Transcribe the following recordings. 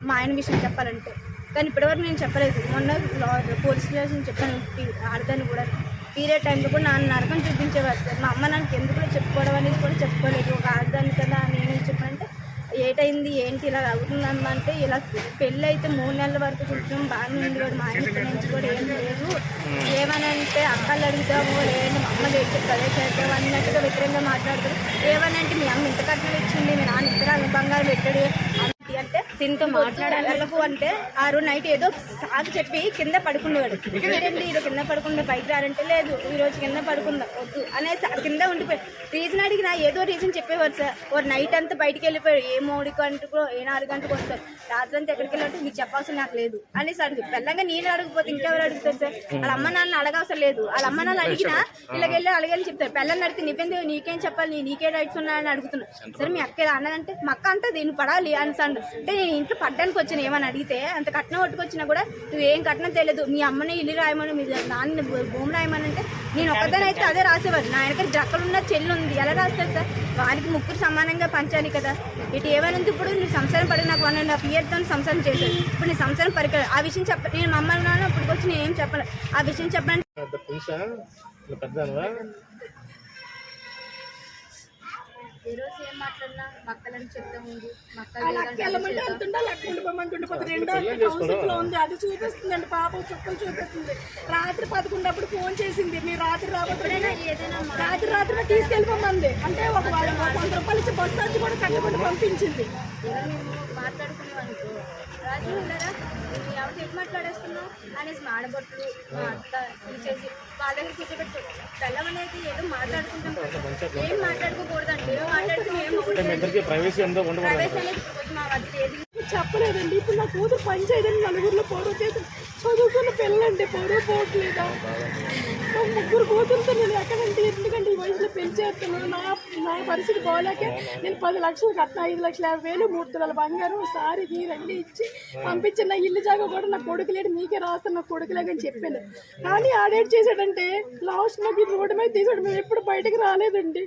మా ఆయన విషయం చెప్పాలంటే. కానీ ఇప్పటివరకు నేను చెప్పలేదు. మొన్న పోలీస్ స్టేషన్ చెప్పాను. ఆడదాన్ని కూడా పీరియడ్ టైంలో కూడా నాన్న నరకం చూపించేవారు సార్. మా అమ్మ నాకు ఎందుకు చెప్పుకోవడం అనేది కూడా చెప్పుకోలేదు. ఒక ఆడదాన్ని కదా నేను చెప్పానంటే ఏటైంది? ఏంటి ఇలా అవుతుందమ్మా? అంటే ఇలా పెళ్ళి అయితే మూడు నెలల వరకు కొంచెం బాగానే ఉంది కూడా మా ఆయన నుంచి కూడా ఏం లేదు. ఏమనంటే అక్కలు అడుగుతాము లేదంటే మా అమ్మ లేచి అదే చేద్దాం అన్నట్టుగా వ్యతిరేకంగా ఏమని ఏమనంటే మీ అమ్మ ఇంత కట్నం ఇచ్చింది మీ నాన్న ఇంత బంగారం పెట్టాడు. దీంతో మాట్లాడాలి. అంటే ఆ రోజు నైట్ ఏదో సాగు చెప్పి కింద పడుకునేవాడు ఏంటండి ఈరోజు కింద పడుకుంటే పైకి రారంటే లేదు. ఈ రోజు కింద పడుకుందా? వద్దు. అనేసి కింద ఉండిపోయి రీజన్ అడిగినా ఏదో రీజన్ చెప్పేవారు సార్. ఓ నైట్ అంతా బయటికి వెళ్ళిపోయాడు ఏ మూడు గంటకు ఏ నాలుగు గంటకు వస్తారు. రాత్రి అంతా ఎక్కడికి వెళ్ళాలంటే మీకు చెప్పాల్సిన నాకు లేదు అనేసి అడుగు పెళ్ళంగా నేను అడిగిపోతే ఇంకెవరు అడుగుతారు సార్? వాళ్ళ అమ్మ నాన్న అడగవసరం లేదు. వాళ్ళ అమ్మ నాన్న అడిగినా ఇలాగ వెళ్ళి అడగని చెప్తారు. పెళ్ళని అడిగితే నీకేంది నీకేం చెప్పాలి? నీకే రైట్స్ ఉన్నాయని అడుగుతున్నా సరే మీ అక్క అన్నదంటే మా అక్క అంటే దీన్ని పడాలి అని అంటే ఇంట్లో పడ్డానికి వచ్చిన ఏమని అడిగితే అంత కట్నం పట్టుకొచ్చినా కూడా నువ్వు ఏం కట్నం తెలియదు మీ అమ్మని ఇల్లు రాయమని మీ నాన్న భూమి రాయమని అంటే నేను ఒక్కదాని అయితే అదే రాసేవారు నా వెనక జక్కలున్న చెల్లి ఉంది ఎలా రాస్తారు సార్? వారికి ముగ్గురు సమానంగా పంచాలి కదా. ఇటు ఏమైనా ఉంది ఇప్పుడు? నువ్వు సంసారం పడి నాకు వన్ అండ్ హాఫ్ ఇయర్తో సంసారం చేశాను ఇప్పుడు నీ సంసారం పరికర ఆ విషయం చెప్ప నేను మా అమ్మ నాన్న ఇప్పుడు వచ్చి నేను ఏం చెప్పను ఆ విషయం పెద్ద ఉంది అది చూపిస్తుందండి పాపం చుక్కలు చూపిస్తుంది. రాత్రి పదకొండప్పుడు ఫోన్ చేసింది మీరు రాత్రి రాబోతున్నా ఏదైనా రాత్రి రాత్రి తీసుకెళ్ళిపోమంది. అంటే ఒక వంద రూపాయలు ఇచ్చి బస్సు వచ్చి కూడా కట్టబడి పంపించింది. మాట్లాడుకునేవానుకో రాజు ఏం మాట్లాడేస్తున్నావు? అనేసి మా ఆడబొట్లు మా అత్త తీసేసి వాళ్ళ దగ్గర కూర్చోబెట్టు పిల్లం అనేది ఏదో మాట్లాడుకుంటాం. ఏం మాట్లాడుకోకూడదండి. ఏం మాట్లాడుకుని ఏం ప్రైవసీ అనేది మా వద్ద చెప్పలేదండి. ఇప్పుడు నా కూతురు పని చేయదని నలుగురిలో పొరుగు చేసి చదువుకున్న పిల్లలండి పొరుగు పోవట్లేదా? ముగ్గురు కూతురుతో నేను ఎక్కడంటే ఎందుకంటే ఈ వయసులో పెళ్ళి చేస్తున్నాను నా నా పరిస్థితి పోలేక నేను పది లక్షలు కట్టిన ఐదు లక్షల యాభై వేలు మూడు తులాల బంగారం సారి తీరండి ఇచ్చి పంపించిన నా ఇల్లు జాగా కూడా నా కొడుకు లేడు మీకే రాస్తాను నా కొడుకులేగా చెప్పాను. కానీ ఆడేట్ చేశాడంటే లాస్ట్ నాకు ఈ రోడ్డు మీద తీసాడు మేము ఎప్పుడు బయటకు రాలేదండి.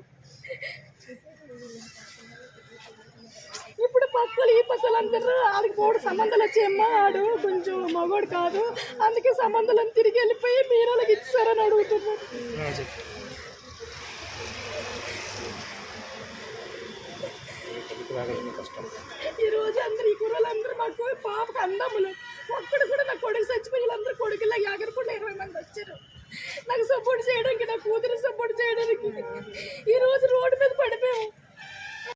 ఇప్పుడు పక్కలు ఈ పక్కలు అందరూ ఆడికి పోడు సంబంధాలు వచ్చేయమ్మా ఆడు కొంచెం మగోడు కాదు. అందుకే సంబంధాలను తిరిగి వెళ్ళిపోయి మీరు వాళ్ళకి ఇచ్చారని అడుగుతున్నారు ఈరోజు ఈ అందరు ఈ కుర్రలందరూ మాకు పాపకు అందములు. ఒక్కడు కూడా నా కొడుకు చచ్చిపోయి వీళ్ళందరూ కొడుకులా ఎగరకుండా ఇరవై మంది వచ్చారు. నాకు సపోర్ట్ చేయడానికి నా కూతురు సపోర్ట్ చేయడానికి.